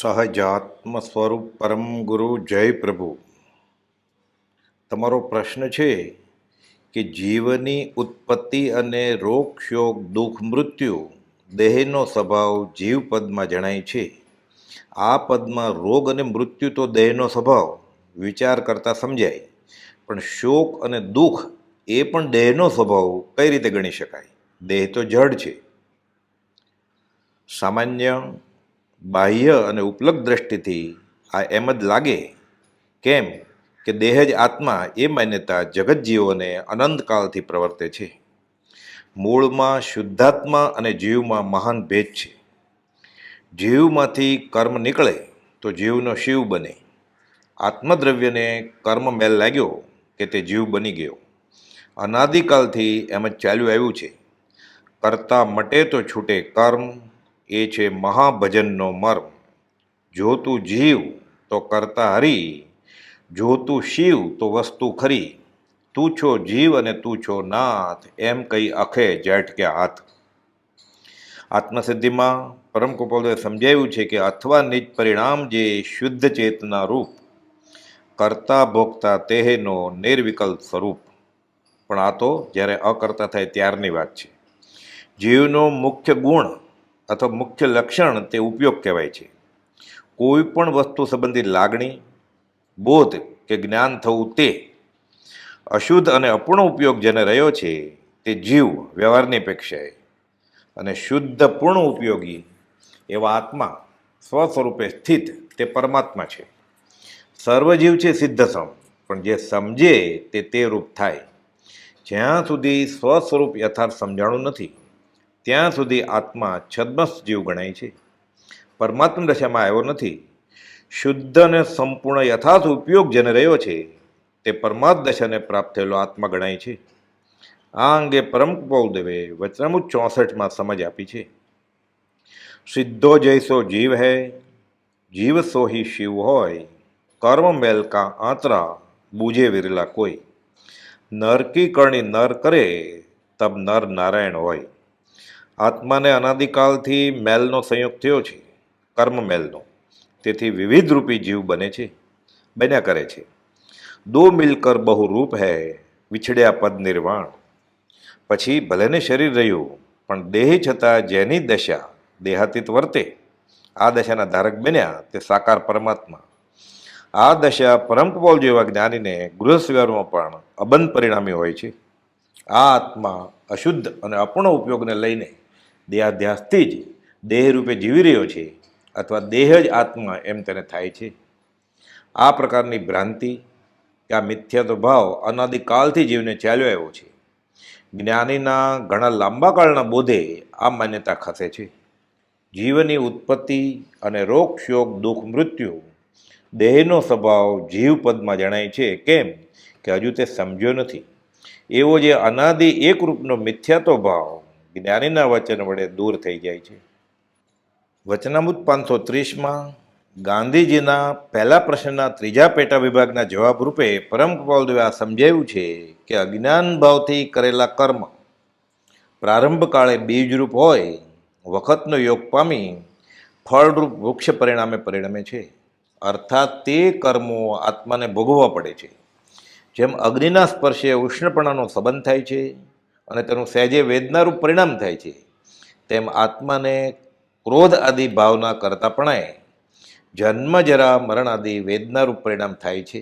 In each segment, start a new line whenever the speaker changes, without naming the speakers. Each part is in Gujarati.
સહજાત્મ સ્વરૂપ પરમ ગુરુ જય પ્રભુ તમારો પ્રશ્ન છે કે જીવની ઉત્પત્તિ અને રોગ શોક દુઃખ, મૃત્યુ દેહનો સ્વભાવ જીવ પદમાં જણાય છે. આ પદમાં રોગ અને મૃત્યુ તો દેહનો સ્વભાવ, વિચાર કરતાં સમજાય. પણ શોક અને દુઃખ એ પણ દેહનો સ્વભાવ કઈ રીતે ગણી શકાય? દેહ તો જડ છે. સામાન્ય બાહ્ય અને ઉપલબ્ધ દ્રષ્ટિથી આ એમ જ લાગે કેમ કે દેહ જ આત્મા એ માન્યતા જગતજીવોને અનંતકાળથી પ્રવર્તે છે. મૂળમાં શુદ્ધાત્મા અને જીવમાં મહાન ભેદ છે. જીવમાંથી કર્મ નીકળે તો જીવનો શિવ બને. આત્મદ્રવ્યને કર્મ મેલ લાગ્યો કે તે જીવ બની ગયો. અનાદિકાલથી એમ જ ચાલ્યું આવ્યું છે. કરતા મટે તો છૂટે કર્મ એ છે મહાભજનનો મર્મ. જોતું જીવ, તો કરતા હરી. જોતું શિવ, તો વસ્તુ ખરી. તું છો જીવ અને તું છો નાથ, એમ કહી અખે જેઠ કે હાથ. આત્મસિદ્ધિમાં પરમ કૃપાલુએ સમજાવ્યું છે કે અથવા નિજ પરિણામ જે શુદ્ધ ચેતના રૂપ, કરતા ભોગતા તેહનો નિર્વિકલ્પ સ્વરૂપ. પણ આ તો જ્યારે અકર્તા થાય ત્યારની વાત છે. જીવનો મુખ્ય ગુણ અથવા મુખ્ય લક્ષણ તે ઉપયોગ કહેવાય છે. કોઈ પણ વસ્તુ સંબંધિત લાગણી, બોધ કે જ્ઞાન થવું તે અશુદ્ધ અને અપૂર્ણ ઉપયોગ જેને રહ્યો છે તે જીવ વ્યવહારની અપેક્ષાએ અને શુદ્ધ પૂર્ણ ઉપયોગી એવા આત્મા સ્વ સ્વરૂપે સ્થિત તે પરમાત્મા છે. સર્વજીવ છે સિદ્ધ સમ, પણ જે સમજે તે તે રૂપ થાય. જ્યાં સુધી સ્વ સ્વરૂપ યથાર્થ સમજાણું નથી ત્યાં સુધી આત્મા છદ્મસ જીવ ગણાય છે. પરમાત્મા દશામાં આવ્યો નથી. શુદ્ધ અને સંપૂર્ણ યથાર્થ ઉપયોગ જેને રહ્યો છે, તે પરમાત્મ દશાને પ્રાપ્ત થયેલો આત્મા ગણાય છે. આ અંગે પરમ દેવે વચનામુ ચોસઠમાં સમજ આપી છે. સિદ્ધો જૈસો જીવ હૈ, જીવ સોહી શિવ હોય, કર્મ મેલકા આંતરા બુજે વિરલા કોઈ. નર કી કરણી નર કરે, તબ નર નારાયણ હોય. આત્માને અનાદિકાલથી મેલનો સંયોગ થયો છે, કર્મ મેલનો. તેથી વિવિધ રૂપી જીવ બને છે, બન્યા કરે છે. દો મિલકર બહુ રૂપ હૈ, વિછડ્યા પદ નિર્વાણ. પછી ભલેને શરીર રહ્યું, પણ દેહ છતાં જેની દશા દેહાતીત વર્તે. આ દશાના ધારક બન્યા તે સાકાર પરમાત્મા. આ દશા પરમપોલ જેવા જ્ઞાનીને ગૃહ વ્યવહારમાં પણ અબંધ પરિણામી હોય છે. આ આત્મા અશુદ્ધ અને અપૂર્ણ ઉપયોગને લઈને દેહાધ્યાસથી જ દેહ રૂપે જીવી રહ્યો છે અથવા દેહ જ આત્મા એમ તેને થાય છે. આ પ્રકારની ભ્રાંતિ કે આ મિથ્યાત્વ ભાવ અનાદિકાલથી જીવને ચાલ્યો આવ્યો છે. જ્ઞાનીના ઘણા લાંબા કાળના બોધે આ માન્યતા ખસે છે. જીવની ઉત્પત્તિ અને રોગ, શોક, દુઃખ, મૃત્યુ દેહનો સ્વભાવ જીવપદમાં જણાય છે. કેમ? કે હજુ તે સમજ્યો નથી. એવો જે અનાદિ એકરૂપનો મિથ્યાત્વ ભાવ જ્ઞાનીના વચન વડે દૂર થઈ જાય છે. વચનામૃત પાંચસો ત્રીસમાં ગાંધીજીના પહેલા પ્રશ્નના ત્રીજા પેટા વિભાગના જવાબ રૂપે પરમ કપાલદેવે આ સમજાવ્યું છે કે અજ્ઞાન ભાવથી કરેલા કર્મ પ્રારંભ કાળે બીજરૂપ હોય, વખતનો યોગ પામી, ફળરૂપ વૃક્ષ પરિણામે પરિણમે છે. અર્થાત તે કર્મો આત્માને ભોગવવા પડે છે. જેમ અગ્નિના સ્પર્શે ઉષ્ણપણાનો સંબંધ થાય છે અને તેનું સહેજે વેદનારૂપ પરિણામ થાય છે. તેમ આત્માને ક્રોધ આદિ ભાવના કરતાપણાએ જન્મ જરા મરણ આદિ વેદનારૂપ પરિણામ થાય છે.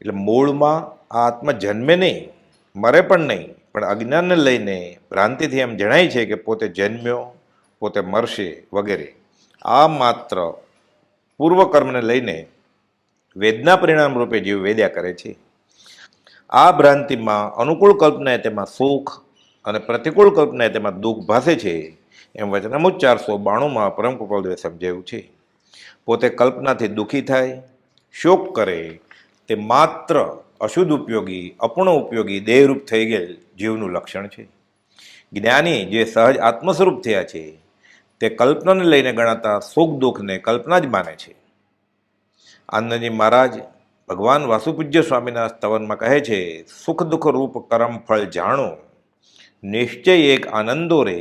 એટલે મૂળમાં આ આત્મા જન્મે નહીં, મરે પણ નહીં, પણ અજ્ઞાનને લઈને ભ્રાંતિથી એમ જણાય છે કે પોતે જન્મ્યો, પોતે મરશે વગેરે. આ માત્ર પૂર્વકર્મને લઈને વેદના પરિણામ રૂપે જીવ વેદ્યા કરે છે. આ ભ્રાંતિમાં અનુકૂળ કલ્પનાએ તેમાં સુખ અને પ્રતિકૂળ કલ્પનાએ તેમાં દુઃખ ભાસે છે. એમ વચનામુજ ચારસો બાણુંમાં પરમ કૃપાલદેવે સમજાવ્યું છે. પોતે કલ્પનાથી દુઃખી થાય, શોક કરે, તે માત્ર અશુદ્ધ ઉપયોગી, અપૂર્ણ ઉપયોગી દેહરૂપ થઈ ગયેલ જીવનું લક્ષણ છે. જ્ઞાની જે સહજ આત્મસ્વરૂપ થયા છે, તે કલ્પનાને લઈને ગણાતા સુખ દુઃખને કલ્પના જ માને છે. આનંદજી મહારાજ ભગવાન વાસુપૂજ્ય સ્વામીના સ્તવનમાં કહે છે, સુખ દુઃખ રૂપ કરમ ફળ જાણો, નિશ્ચય એક આનંદો રે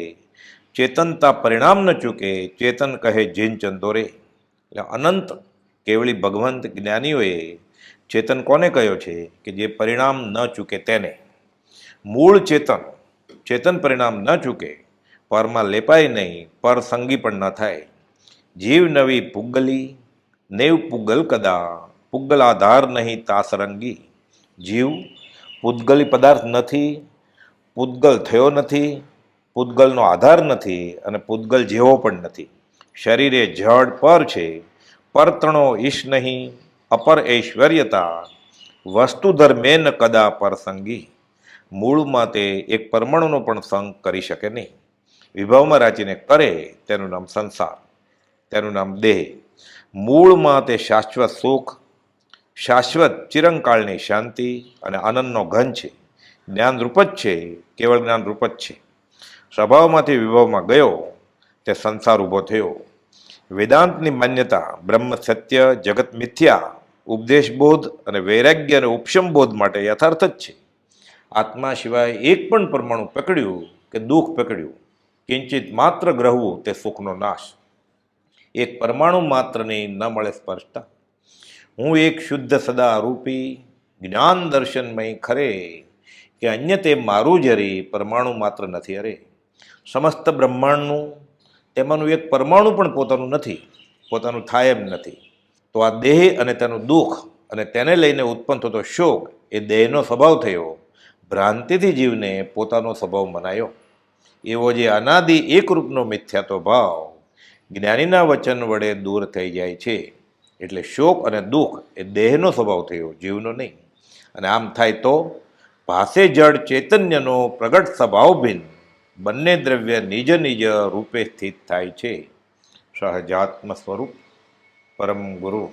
ચેતનતા પરિણામ ન ચૂકે, ચેતન કહે જીન ચંદોરે એટલે અનંત કેવળી ભગવંત જ્ઞાનીઓએ ચેતન કોને કહ્યો છે કે જે પરિણામ ન ચૂકે તેને? મૂળ ચેતન ચેતન પરિણામ ન ચૂકે, પરમાં લેપાય નહીં, પર સંગી પણ ન થાય. જીવ નવી પુગલી, નેવ પુગલ કદા પુગ્ગલ આધાર નહીં તાસરંગી. જીવ પૂદગલી પદાર્થ નથી પૂદગલ થયો નથી પૂદગલનો આધાર નથી અને પૂદગલ જેવો પણ નથી. શરીરે જડ પર છે, પરતણો ઈશ નહીં, અપર ઐશ્વર્યતા વસ્તુધર મેન કદા પરસંગી. મૂળમાં તે એક પરમાણુનો પણ સંગ કરી શકે નહીં. વિભાવમાં રાચીને કરે તેનું નામ સંસાર, તેનું નામ દેહ. મૂળમાં તે શાશ્વત સુખ શાશ્વત ચિરંકાળની શાંતિ અને આનંદનો ઘન છે. જ્ઞાનરૂપ જ છે, કેવળ જ્ઞાનરૂપ જ છે. સ્વભાવમાંથી વિભવમાં ગયો, તે સંસાર ઊભો થયો. વેદાંતની માન્યતા બ્રહ્મ, સત્ય, જગત, મિથ્યા ઉપદેશબોધ અને વૈરાગ્ય અને ઉપશમબોધ માટે યથાર્થ જ છે. આત્મા સિવાય એક પણ પરમાણુ પકડ્યું કે દુઃખ પકડ્યું, કિંચિત માત્ર ગ્રહવું તે સુખનો નાશ. એક પરમાણુ માત્રની ન મળે સ્પર્શતા. હું એક શુદ્ધ સદા રૂપી જ્ઞાન દર્શનમય ખરે, કે અન્ય તે મારું જ અરે, પરમાણુ માત્ર નથી અરે. સમસ્ત બ્રહ્માંડનું, તેમાંનું એક પરમાણુ પણ પોતાનું નથી, પોતાનું થાય એમ નથી. તો આ દેહ અને તેનું દુઃખ અને તેને લઈને ઉત્પન્ન થતો શોક, એ દેહનો સ્વભાવ થયો. ભ્રાંતિથી જીવને પોતાનો સ્વભાવ મનાયો. એવો જે અનાદિ એકરૂપનો મિથ્યાતો ભાવ, જ્ઞાનીના વચન વડે દૂર થઈ જાય છે. એટલે શોક અને દુઃખ એ દેહનો સ્વભાવ થયો, જીવનો નહીં. અને આમ થાય તો ભાસે જડ ચૈતન્યનો પ્રગટ સ્વભાવ ભિન્ન. બંને દ્રવ્ય નિજ નિજ રૂપે સ્થિત થાય છે. સહજાત્મ સ્વરૂપ પરમ ગુરુ